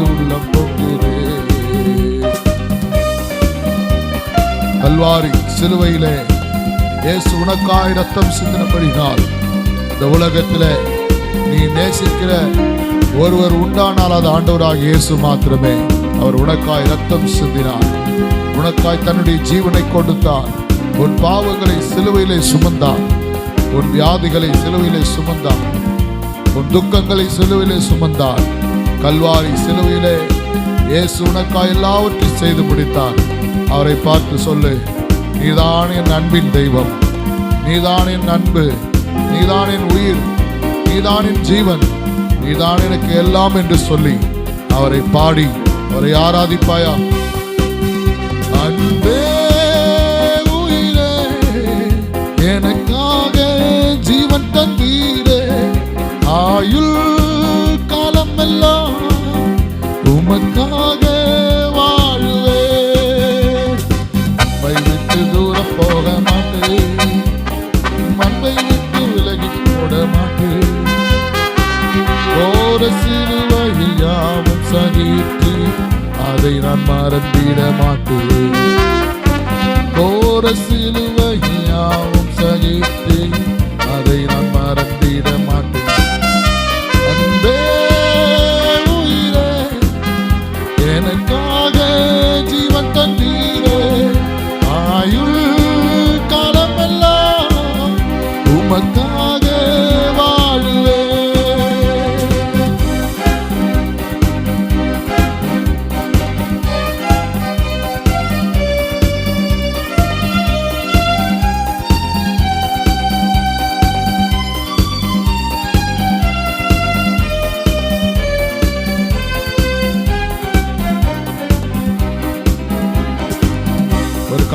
உள்ள அன்பு கல்வாரி சிலுவையிலே இயேசு உனக்காய் ரத்தம் சிந்தினபடினால் இந்த உலகத்தில் நீ நேசிக்கிற ஒருவர் உண்டானால் அது ஆண்டவராக இயேசு மாத்திரமே. அவர் உனக்காய் ரத்தம் சிந்தினார். உனக்காய் தன்னுடைய ஜீவனை கொடுத்தார். உன் பாவங்களை சிலுவையிலே சுமந்தார். உன் வியாதிகளை சிலுவையிலே சுமந்தார். உன் துக்கங்களை சிலுவையிலே சுமந்தார். கல்வாரி சிலுவையிலே இயேசு உனக்காய் எல்லாவற்றையும் செய்து முடித்தார். அவரை பார்த்து சொல்லு நீதான் என் அன்பின் தெய்வம். நீதான் என் அன்பு. நீதான் என் உயிர். நீதான் என் ஜீவன். நீதான் எனக்கு எல்லாம் என்று சொல்லி அவரை பாடி அவரை ஆராதிப்பாயா? அன்பே உயிரே எனக்காக ஜீவன் தந்தீரே. ஆயுள் உமக்காக வாழுவே. உம்மை விட்டு தூரம் போக மாட்டேன் மண்பை விட்டு விலகி போட மாட்டேன் ஓர சிலுவையில் யாவும் சகித்து அதை நான் மறந்திட மாட்டேன் கோர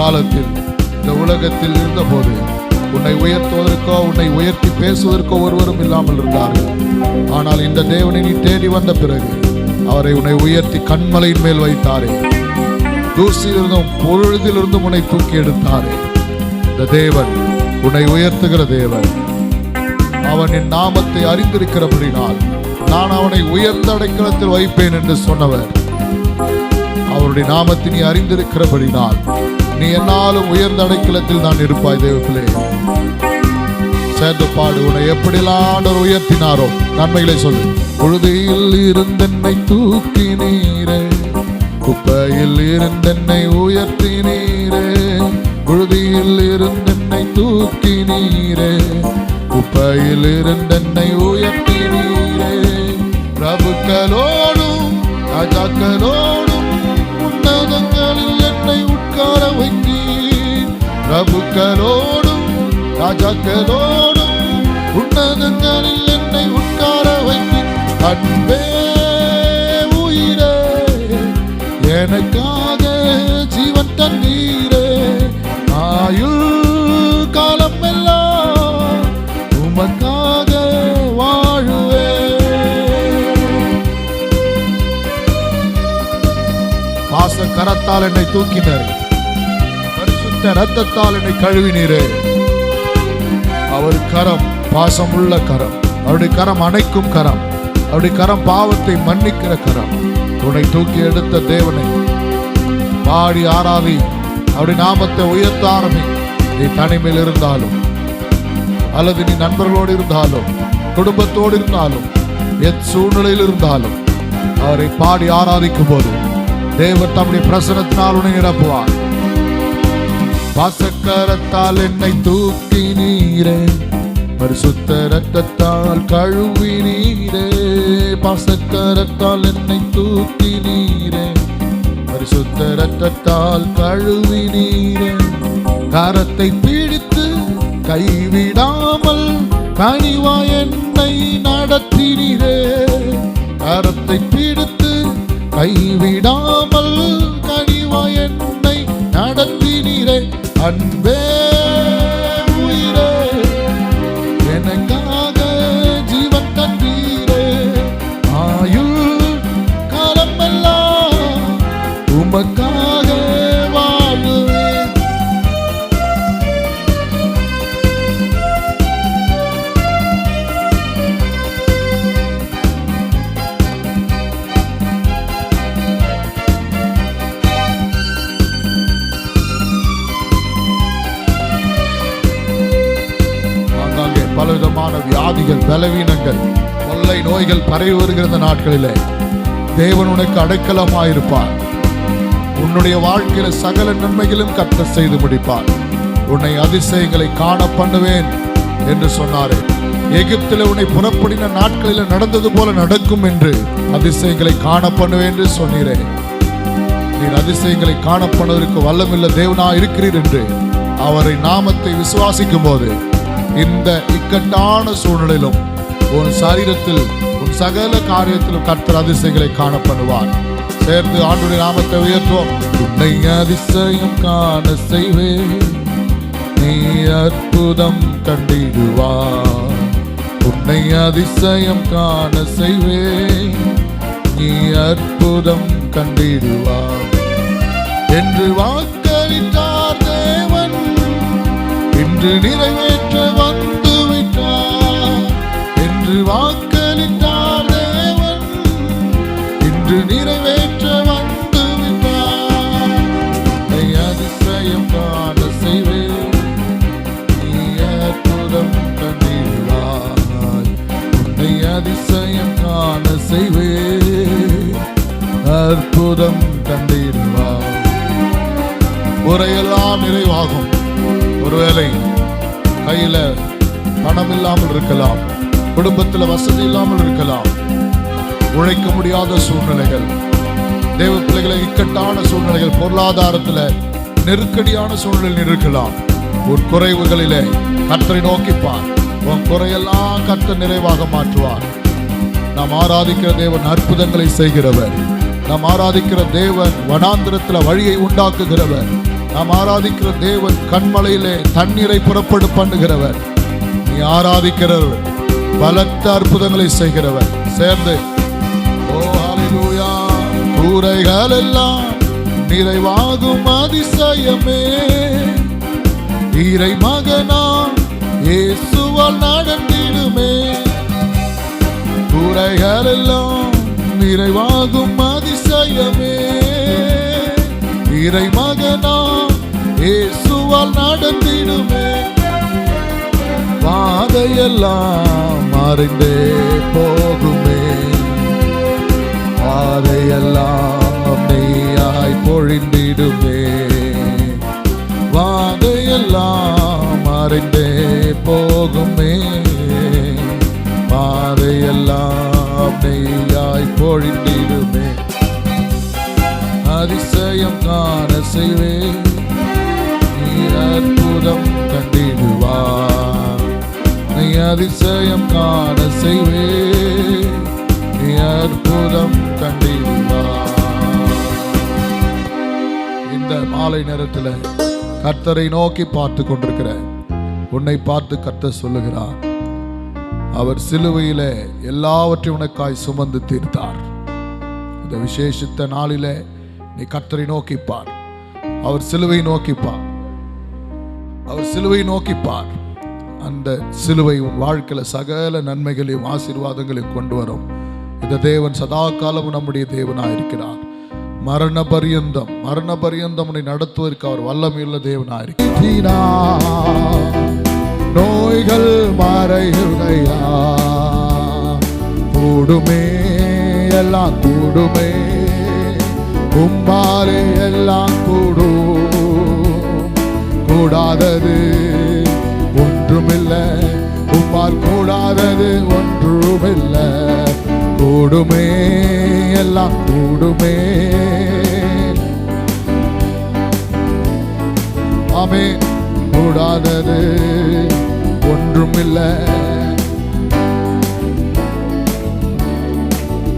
காலத்தில் இந்த உலகத்தில் இருந்தபோது உன்னை உயர்த்துவதற்கோ உன்னை உயர்த்தி பேசுவதற்கோ ஒருவரும் இல்லாமல் இருந்தார்கள். ஆனால் இந்த தேவனை நீ தேடி வந்த பிறகு அவரை உன்னை உயர்த்தி கண்மலையின் மேல் வைத்தாரே. தூசியிலிருந்தும் பொழுதிலிருந்தும் உன்னை தூக்கி எடுத்தாரே. இந்த தேவன் உன்னை உயர்த்துகிற தேவன். அவன் என் நாமத்தை அறிந்திருக்கிறபடினால் நான் அவனை உயர்ந்த அடைக்கலத்தில் வைப்பேன் என்று சொன்னவர். அவருடைய நாமத்தை நீ அறிந்திருக்கிறபடினால் நீ என்னாலும் உயர்ந்த அடைக்கலத்தில் தான் இருப்பாய் தேவப்பிள்ளை. சேர்ந்து பாடு உன்னை எப்படிலாம் உயர்த்தினாரோ நன்மைகளை சொல்லு. பொழுதியில் இருந்தென்னை தூக்கி நீரே குப்பையில் இருந்தென்னை உயர்த்தி நீரே புழுதியில் இருந்தென்னை தூக்கி நீரே குப்பையில் இருந்தென்னை உயர்த்தி நீரே பிரபுக்களோடும் ராஜாக்களோடும் பிரபுக்களோடும் ராஜாக்களோடும் உன்னதங்களில் என்னை உட்கார வைத்து அன்பே உயிரே. எனக்காக ஜீவன் தண்ணீரே ஆயுள் காலம் எல்லாம் உமக்காக வாழுவே. பாச கரத்தால் என்னை தூக்கினர் பரிசுத்த ரத்தத்தால் என்னை கழுவினீரே. அவர் கரம் பாசமுள்ள கரம். அவருடைய கரம் அணைக்கும் கரம். அவருடைய கரம் பாவத்தை மன்னிக்கிற கரம். உன்னை தூக்கி எடுத்த தேவனை. பாடி ஆராதி. அவருடைய நாமத்தை உயர்த்த ஆரம்பி. நீ தனிமையில் இருந்தாலும் அல்லது நீ நண்பர்களோடு இருந்தாலும் குடும்பத்தோடு இருந்தாலும் எத் சூழ்நிலையில் இருந்தாலும் அவரை பாடி ஆராதிக்கும் போது தேவன் தம்முடைய பிரசனத்தினால் உன்னை நிரப்புவார். பாசக்கரத்தால் என்னை தூக்கி நீரே பரிசுத்த ரத்தத்தால் கழுவி நீரே. பாசக்கரத்தால் என்னை தூக்கி நீரே பரிசுத்த ரத்தத்தால் கழுவி நீரே. கரத்தை பிடித்து கைவிடாமல் கனிவா என்னை நடத்தினீரே. கரத்தை பிடித்து கைவிடாமல் அன்பே நாட்கள் கொள்ளை நோய்கள் பரவி வருகிற இந்த நாட்களிலே தேவன் உனக்கு அடைக்கலமாயிருப்பார். உன்னுடைய வாழ்க்கையில சகல நன்மைகளும் கத்த செய்து முடிப்பார். உன்னை அதிசயங்களை காண பண்ணுவேன் என்று சொன்னாரே. எகிப்தில் உன்னை புறப்படின நாட்களில் நடந்தது போல நடக்கும் என்று அதிசயங்களை காண பண்ணுவேன் என்று சொன்னீரே. நீ அதிசயங்களை காணப்படுவதற்கு வல்லமில்ல தேவனா இருக்கிறீர் என்று அவரை நாமத்தை விசுவாசிக்கும் போது இந்த இக்கட்டான சூழ்நிலையிலும் உன் சரீரத்தில் உன் சகல காரியத்திலும் கர்த்தர் அதிசயங்களை காணப்படுவார். சேர்ந்து ஆண்டுடைய நாமத்தை உயர்த்துவோம். உன்னை அதிசயம் காண செய்வேன். நீ அற்புதம் கண்டிடுவார் உன்னை அதிசயம் காண செய்வேன். நீ அற்புதம் கண்டிடுவார் என்று வாக்களித்தார் தேவன். இன்று நிறைவேற்ற வந்த பணம் இல்லாமல் இருக்கலாம். குடும்பத்தில் வசதி இல்லாமல் இருக்கலாம். உழைக்க முடியாத சூழ்நிலைகள். தேவ பிள்ளைகளை இக்கட்டான சூழ்நிலைகள் பொருளாதாரத்துல நெருக்கடியான சூழ்நிலையில் இருக்கலாம். உன் குறைவுகளிலே கத்தரை நோக்கிப்பார். உன் குறையெல்லாம் கத்த நிறைவாக மாற்றுவார். நாம் ஆராதிக்கிற தேவன் அற்புதங்களை செய்கிறவர். நாம் ஆராதிக்கிற தேவன் வனாந்திரத்துல வழியை உண்டாக்குகிறவர். நாம் ஆராதிக்கிற தேவன் கண்மலையிலே தண்ணீரை புறப்படு பண்ணுகிறவர். நீ ஆராதிக்கிறவர் பலத்த அற்புதங்களை செய்கிறவர். சேர்ந்து ஓ ஹalleluya கூரைகள் எல்லாம் நிறைவாகும் அதிசயமே. இறை மகனா இயேசுவால் நடந்திடுமே. கூரைகள் எல்லாம் நிறைவாகும் அதிசயமே. இறை மகனா இயேசுவால் நடந்திடுமே. பாதையெல்லாம் மறைந்தே போகுமே. பாதையெல்லாம் நீயாய் பொழிந்திடுமே. பாதையெல்லாம் மறைந்தே போகுமே. பாதையெல்லாம் நீயாய் பொழிந்திடுமே. அதிசயம் காண செய்வே நீ அற்புதம் கண்டிடுவார். அதிசயம் காண செய்வே நீ அற்புதம் கண்டிடுவார் இந்த மாலை நேரத்தில் கர்த்தரை நோக்கி பார்த்து கொண்டிருக்கிற உன்னை பார்த்து கத்த சொல்லுகிறார் அவர் சிலுவையில எல்லாவற்றையும் உனக்காய் சுமந்து தீர்த்தார். இந்த விசேஷித்த நாளில நீ கர்த்தரை நோக்கிப்பார். அவர் சிலுவை நோக்கிப்பார். அவர் சிலுவை நோக்கிப்பார். அந்த சிலுவை உன் வாழ்க்கையில் சகல நன்மைகளையும் ஆசீர்வாதங்களையும் கொண்டு வரும். இந்த தேவன் சதா காலமும் நம்முடைய தேவனாக இருக்கிறார். மரண பரியந்தம் மரண பரியந்தம் நடத்துவதற்கு அவர் வல்லமையுள்ள தேவனாக இருக்கிறார்? நோய்கள் மறையுதையா கூடுமே எல்லாம் கூடுமே. கும்பாலே எல்லாம் கூடும். கூடாதது ஒன்றுமில்லை உம்மால் கூடாதது ஒன்றுமில்லை. கூடுமே எல்லாம் கூடுமே. ஆமே கூடாதது ஒன்றுமில்லை.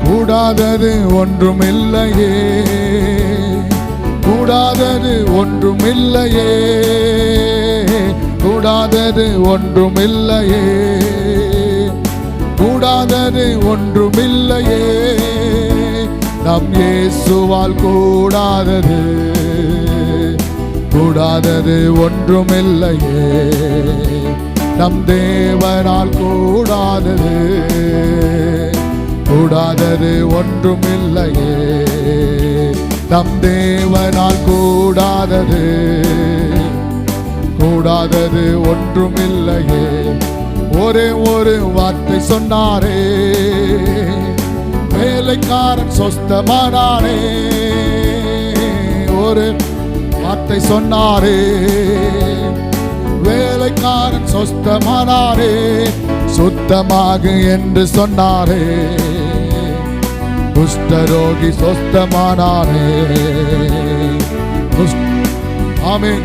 கூடாதது ஒன்றுமில்லையே. கூடாதது ஒன்றுமில்லையே. கூடாதது ஒன்றுமில்லையே. கூடாதது ஒன்றுமில்லையே. நம் இயேசுவால் கூடாதது. கூடாதது ஒன்றுமில்லையே. நம் தேவனால் கூடாதது. கூடாதது ஒன்றுமில்லையே. நம் தேவனால் கூடாதது. கூடாதது ஒன்றுமில்லையே. ஒரே ஒரு வார்த்தை சொன்னாரே. வேலைக்காரன் சொஸ்தமானாரே ஒரு வார்த்தை சொன்னாரே. வேலைக்காரன் சொஸ்தமானாரே. சுத்தமாக என்று சொன்னாரே. குஷ்டரோகி சொஸ்தமானாரே. குஷ்ட- ஆமே.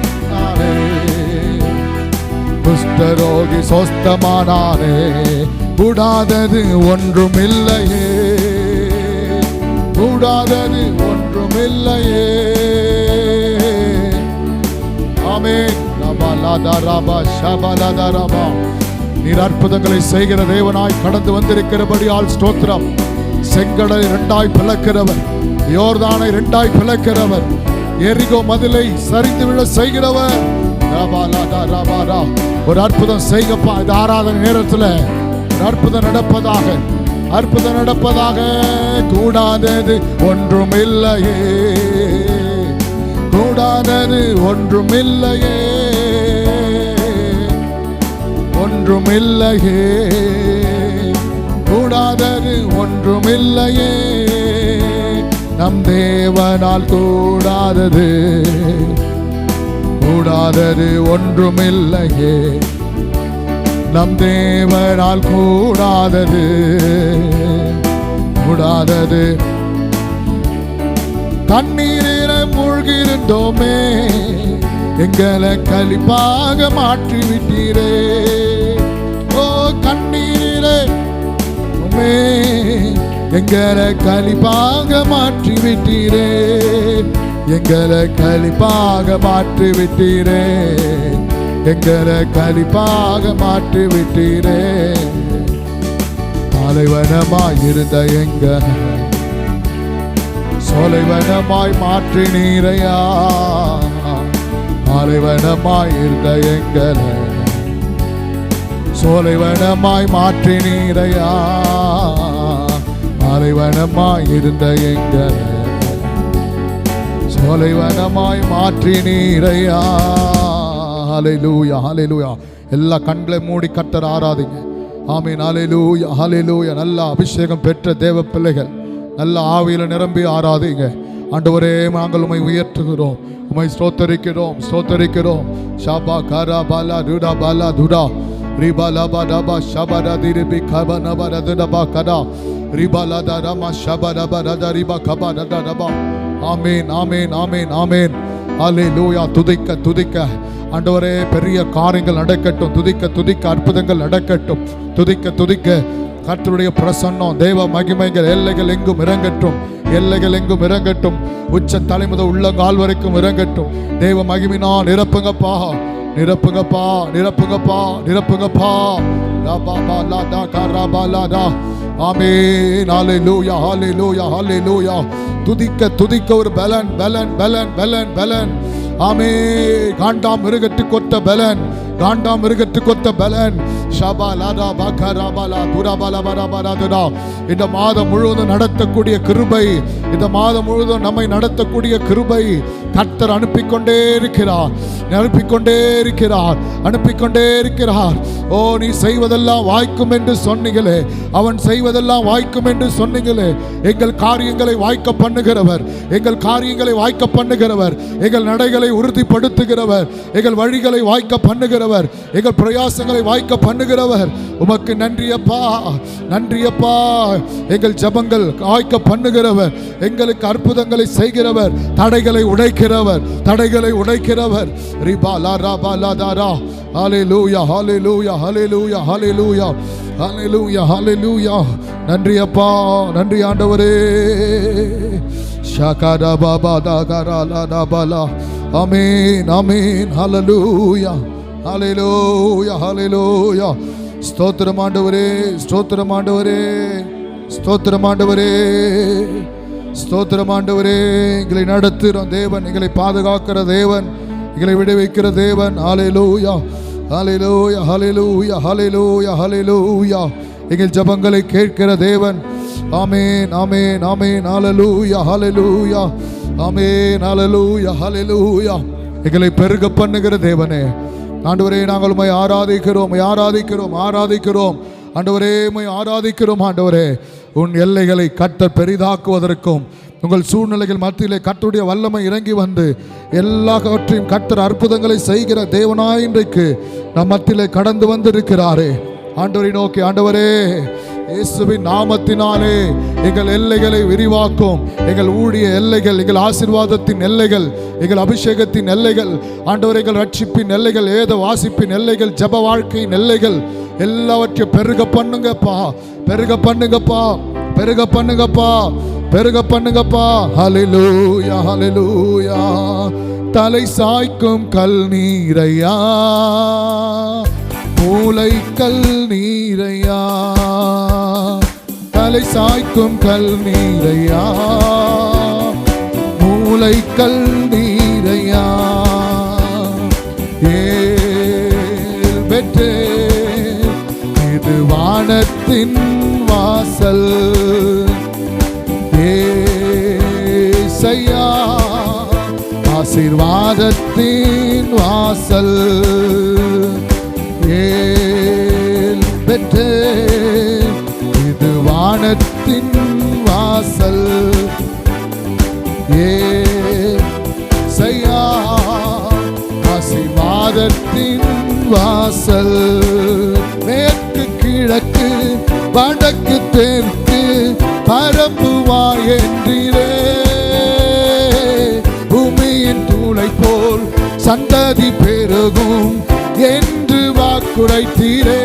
குஷ்டரோகி சொஸ்தமானாரே கூடாதது ஒன்றுமில்லையே. கூடாதது ஒன்றுமில்லையே. ஆமே ரபலதரப ஷபலதரப. நீர் அற்புதங்களை செய்கிற தேவனாய் கடந்து வந்திருக்கிறபடியால் ஸ்தோத்திரம். செங்கடலை இரண்டாய் பிளக்கிறவர் யோர்தானை இரண்டாய் பிளக்கிறவர். எரிகோ மதிலை சரிந்து விழ செய்கிறவர். ரபாலாதா ரபாரா. ஒரு அற்புதம் செய்கப்பா இந்த ஆராதனை நேரத்தில். ஒரு அற்புதம் நடப்பதாக அற்புதம் நடப்பதாக. கூடாதது ஒன்றும் ஒன்றுமில்லையே. கூடாதது ஒன்றுமில்லையே. ஒன்றுமில்லையே. கூடாதது ஒன்றுமில்லையே. நம் தேவனால் கூடாதது. கூடாதது ஒன்றுமில்லையே. நம் தேவனால் கூடாதது கூடாதது. தண்ணீரில மூழ்கிருந்தோமே எங்களை கழிப்பாக மாற்றிவிட்டீரே. ஓ கண்ணீரிலே எங்களை கழிப்பாக மாற்றிவிட்டீரே. எங்களை கலிப்பாக மாற்றி விட்டீரே எங்களை கலிப்பாக மாற்றி விட்டீரே பாலைவனமாயிருந்த எங்க சோலைவனமாய் மாற்றி நீரையா பாலைவனமாய் இருந்த எங்களை சோலைவனமாய் மாற்றி நீரையா பாலைவனமாய் இருந்த எங்களை சோலைவனமாய் மாற்றி நீரையா. ஹalleluya ஹalleluya. எல்லா கண்களை மூடி கட்டர் ஆராதிங்க. ஆமீன் ஹalleluya ஹalleluya. நல்ல அபிஷேகம் பெற்ற தேவ பிள்ளைகள் நல்ல ஆவியில நிரம்பி ஆராதிங்க. ஆண்டவரே நாங்கள் உமை உயர்த்துகிறோம். உமை ஸ்தோத்தரிக்கிறோம் ஸ்தோத்தரிக்கிறோம். ஷாபா காரா பாலா துடா பாலா துடா. ரிபா லபா டபா ஷபா திரிபி கபா நபா ரதுடபா கடா ரிபலத ரம ஷபரபரத ரிப ஆமேன் ஆமேன் ஆமேன் அலே லூயா துதிக்க துதிக்க. ஆண்டவரே பெரிய காரியங்கள் நடக்கட்டும். துதிக்க துதிக்க அற்புதங்கள் நடக்கட்டும். துதிக்க துதிக்க. கர்த்தருடைய பிரசன்னம் தேவ மகிமைகள் எல்லைகள் எங்கும் இறங்கட்டும். எல்லைகள் எங்கும் இறங்கட்டும். உச்ச தலைமுத உள்ள கால் வரைக்கும் இறங்கட்டும். தேவ மகிமினா நிரப்புங்கப்பா. நிரப்புங்கப்பா நிரப்புங்கப்பா நிரப்புங்கப்பா. லா பா பா லா டா கா ரா பா லா டா ஆமென். ஹalleluya ஹalleluya ஹalleluya துதிக்க துதிக்க ஒரு பலன் பலன் பலன் பலன் பலன். ஆமே காண்டாம் மிருகத்துக்கு ஒத்த பலன். காண்டா மிருகத்துக்கு ஒத்த பலன் ஷபா லாதா பாக்கா ராபாலா துராபாலா பராபாராதுடா இந்த மாதம் முழுவதும் நடத்தக்கூடிய கிருபை இந்த மாதம் முழுவதும் நம்மை நடத்தக்கூடிய கிருபை கர்த்தர் அனுப்பிக்கொண்டே இருக்கிறார் அனுப்பிக்கொண்டே இருக்கிறார் அனுப்பிக்கொண்டே இருக்கிறார் ஓ நீ செய்வதெல்லாம் வாய்க்கும் என்று சொன்னீங்களே அவன் செய்வதெல்லாம் வாய்க்கும் என்று சொன்னீங்களே எங்கள் காரியங்களை வாய்க்க பண்ணுகிறவர் எங்கள் காரியங்களை வாய்க்க பண்ணுகிறவர் எங்கள் நடைகளை உறுதிப்படுத்துகிறவர் எங்கள் வழிகளை வாய்க்க பண்ணுகிறவர் எங்கள் பிரயாசங்களை வாய்க்க பண்ணுகிறவர். உமக்கு நன்றியப்பா நன்றியப்பா எங்கள் ஜபங்கள் வாய்க்க பண்ணுகிறவர். எங்களுக்கு அற்புதங்களை செய்கிறவர். தடைகளை உடைக்கிறவர். தடைகளை உடைக்கிறவர். ரிபா லா ரா பா லா தா ரா. ஹalleluya ஹalleluya ஹalleluya ஹalleluya. ஹalleluya ஹalleluya. நன்றி அப்பா நன்றி ஆண்டவரே. ஷாகாரா பாபா தாகாரா லா லா. பலா அமீன் ஆமென் ஹalleluya. ஹalleluya ஹalleluya ஸ்தோத்திரம் ஆண்டவரே ஸ்தோத்திரம் ஆண்டவரே ஸ்தோத்திரம் ஆண்டவரே ஸ்தோத்திரம் ஆண்டவரே. எங்களை நடத்துகிற தேவன் எங்களை பாதுகாக்கிற தேவன் எங்களை விடுவிக்கிற தேவன். ஹalleluya ஹalleluya ஹalleluya ஹalleluya ஹalleluya எங்கள் ஜபங்களை கேட்கிற தேவன். ஆமென் நாமே ஆமென் ஹalleluya ஹalleluya ஆமென் ஹalleluya ஹalleluya எங்களை பெருக பண்ணுகிற தேவனே. ஆண்டவரே நாங்கள் உண்மை ஆராதிக்கிறோம் ஆராதிக்கிறோம் ஆராதிக்கிறோம். ஆண்டவரே உண்மை ஆராதிக்கிறோம் ஆண்டவரே. உன் எல்லைகளை கட்ட பெரிதாக்குவதற்கும் உங்கள் சூழ்நிலைகள் மத்தியிலே கர்த்தருடைய வல்லமை இறங்கி வந்து எல்லாவற்றையும் கர்த்தர் அற்புதங்களை செய்கிற தேவனாய் இன்றைக்கு நம் மத்தியிலே கடந்து வந்திருக்கிறாரே. ஆண்டவரை நோக்கி ஆண்டவரே இயேசுவின் நாமத்தினாலே எங்கள் எல்லைகளை விரிவாக்கும். எங்கள் ஊழிய எல்லைகள் எங்கள் ஆசீர்வாதத்தின் எல்லைகள் எங்கள் அபிஷேகத்தின் எல்லைகள் ஆண்டவர் எங்கள் ரட்சிப்பின் எல்லைகள் ஏத வாசிப்பின் எல்லைகள் ஜப வாழ்க்கையின் எல்லைகள் எல்லாவற்றையும் பெருக பண்ணுங்கப்பா. பெருக பண்ணுங்கப்பா. பெருக பண்ணுங்கப்பா. பெருக பண்ணுங்கப்பா. ஹலிலூயா ஹலிலூயா தலை சாய்க்கும் கல் நீரையா. மூளை கல் நீரையா. தலை சாய்க்கும் கல் நீரையா? மூளை கல் நீரையா? ஏல் பெற்றே இது வானத்தின் வாசல். ஏசையா ஆசீர்வாதத்தின் வாசல். ஏ வானத்தின் வாசல். ஏசையா ஆசீர்வாதத்தின் வாசல். மேற்கு கிழக்கு வடக்கு தெற்கு பரப்புவாய் என்றீரே பூமியின் தூளை போல் சந்ததி பெருகும் என்று வாக்குரைத்தீரே.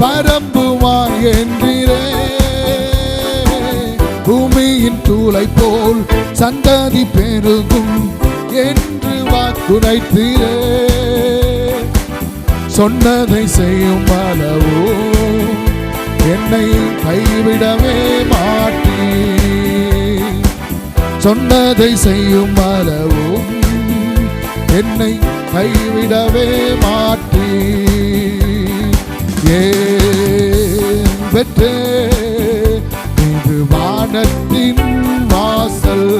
பரம்புவாய் என்றீரே பூமியின் தூளை போல் சந்ததி பெருகும் என்று வாக்குரைத்தீரே. சொன்னதை செய்யும் அளவோ என்னை கைவிடவே மாட்டீ சொன்னதை செய்யும் அளவோ என்னை கைவிடவே மாட்டீ ஏ பெற்றே. இது வானத்தின் வாசல்.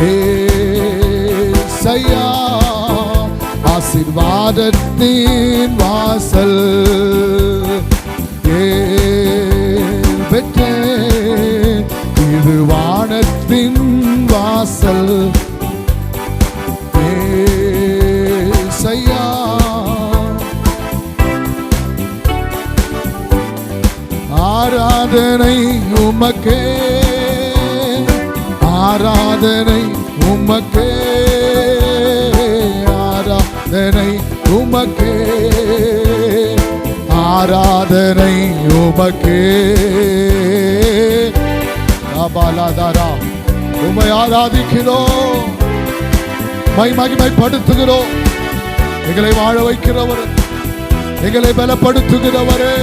ஏசையா ஆசிர்வாதத்தின் வாசல். உமக்கே. ஆராதனை உமக்கே. ஆராதனை உமக்கே. ஆராதனை உமக்கே. அபாலாதாரா உமை ஆராதிக்கிறோம். மை மகிமைப்படுத்துகிறோம் எங்களை வாழ வைக்கிறவர் எங்களை பலப்படுத்துகிறவரே.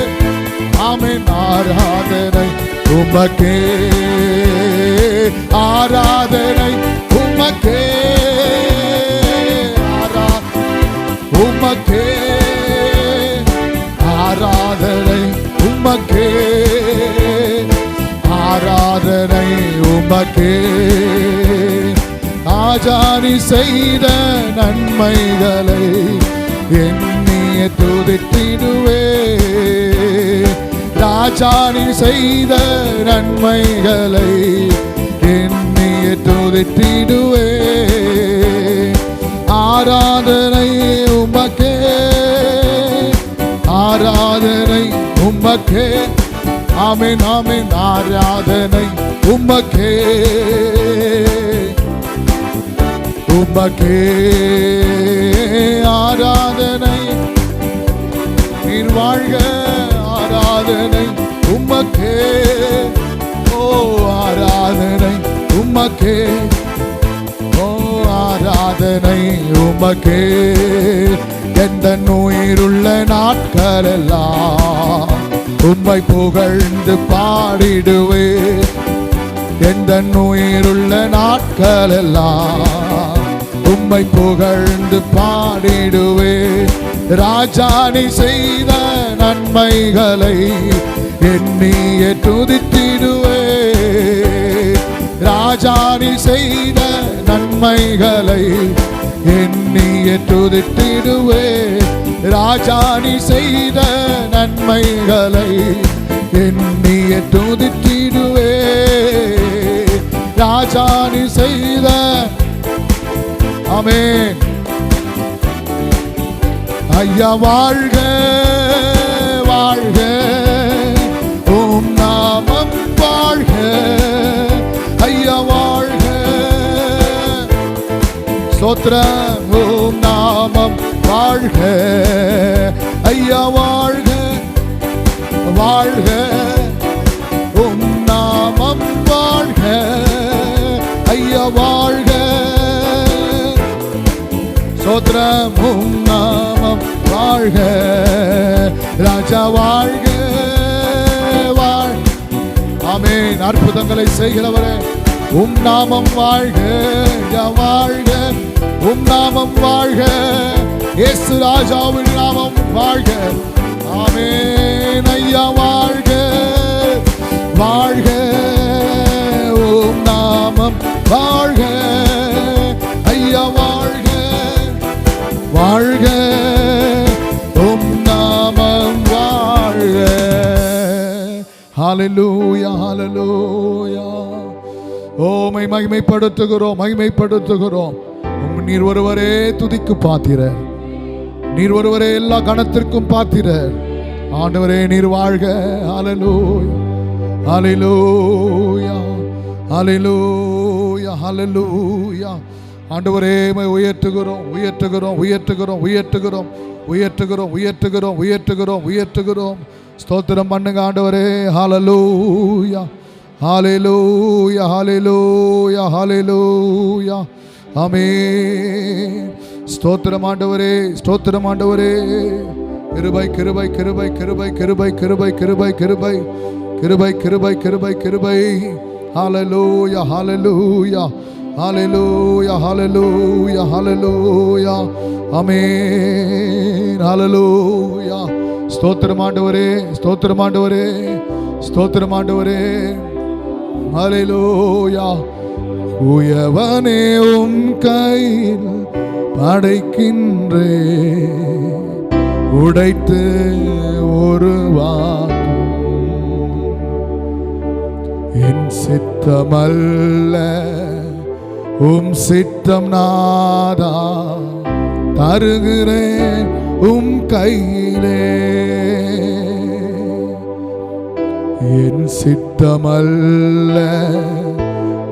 ஆமே ஆராதனை உமக்கே ஆராதனை உமக்கே ஆரா உமக்கே ஆராதனை உமக்கே ஆராதனை உமக்கே ஆஜானி செய்த நன்மைகளை எண்ணிய துதித்திடுவே. ராஜானி செய்த நன்மைகளை எண்ணிய துதித்திடுவே ஆராதனை உமக்கே ஆராதனை உமக்கே. ஆமென் ஆமென் ஆராதனை உமக்கே. உமக்கே ஆராதனை வாழ்க ஆராதனை உமக்கே. ஓ ஆராதனை உமக்கே. ஓ ஆராதனை உமக்கே. எந்த நோயிருள்ள நாட்களெல்லாம் உம்மை புகழ்ந்து பாடிடுவே. எந்த நோயிருள்ள நாட்களெல்லாம் உம்மை புகழ்ந்து பாடிடுவே. ராஜானி செய்த நன்மைகளை எண்ணிய துதித்திடுவே ராஜானி செய்த நன்மைகளை எண்ணிய துதித்திடுவே ராஜானி செய்த நன்மைகளை எண்ணிய துதித்திடுவே ராஜானி செய்த அமேன் ஐயா வாழ்க வாழ்க. ஓம் நாமம் வாழ்க. ஐயா வாழ்க. சோத்ரம் ஓம் நாமம் வாழ்க. ஐயா வாழ்க. வாழ்க. ஓம் நாமம் வாழ்க. ஐயா வாழ்க. சோத்ரம் உம் நாமம் வாழ்க. ராஜா வாழ்க வாழ். ஆமேன். அற்புதங்களை செய்கிறவரே உம் நாமம் வாழ்க வாழ்க. உம் நாமம் வாழ்க இயேசு ராஜாவின் நாமம் வாழ்க. ஆமேன். ஐயா வாழ்க வாழ்க. உம் நாமம் வாழ்க. ஹalleluya ஹalleluya ஓமை oh, மகிமைப்படுத்துகிறோம் மகிமைப்படுத்துகிறோம். நீர் ஒருவரே துதிக்கு பாத்திரர் நீர் ஒருவரே எல்லா கணத்திற்கும் பாத்திரர் ஆண்டவரே நீர் வாழ்க. ஹalleluya ஹalleluya ஹalleluya ஹalleluya ஆண்டவரே உம்மை உயர்த்துகிறோம் உயர்த்துகிறோம் உயர்த்துகிறோம் உயர்த்துகிறோம் உயர்த்துகிறோம் உயர்த்துகிறோம் உயர்த்துகிறோம் உயர்த்துகிறோம். ஸ்தோத்திரம் பண்ணுங்க ஆண்டவரே. ஹாலலூயா ஹாலிலூயா ஹாலிலூயா ஹாலிலூயா ஆமே ஸ்தோத்திரம் ஆண்டவரே. ஸ்தோத்திரம் ஆண்டவரே. கிருபை கிருபை கிருபை கிருபை கிருபை கிருபை கிருபை கிருபை. கிருபை கிருபை கிருபை கிருபை. ஹாலலூயா ஹாலலூயா ஹாலலூயா ஹாலலூயா ஹாலலூயா ஆமென் ஹாலலூயா ஸ்தோத்திரமாண்டவரே ஸ்தோத்திரமாண்டவரே ஸ்தோத்திரமாண்டவரே அலையிலோயா உயவனே உம் கையில் படைக்கின்றே. உடைத்து ஒருவா என் சித்தமல்ல உம் சித்தம் நாதா தருகிறேன். உம் கையிலே. என் சித்தமல்ல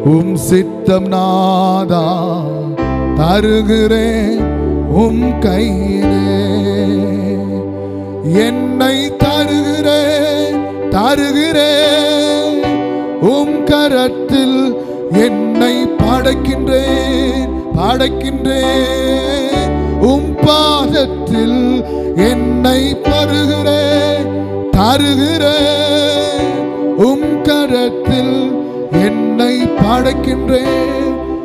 உம் சித்தம் நாதா தருகிறேன் உம் கையிலே. என்னை தருகிறேன் தருகிறேன். உம் கரத்தில் என்னை படைக்கின்றேன் படைக்கின்றேன். உம் பாதத்தில் என்னை பருகிறே தருகிறே. உம் கரத்தில் என்னை படைக்கின்றே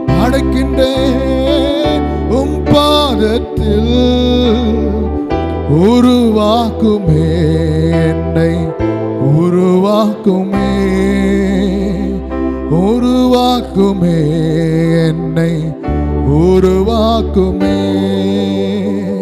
படைக்கின்றேன் உம் பாதத்தில் உருவாக்குமே என்னை உருவாக்குமே. உருவாக்குமே என்னை உருவாக்குமே.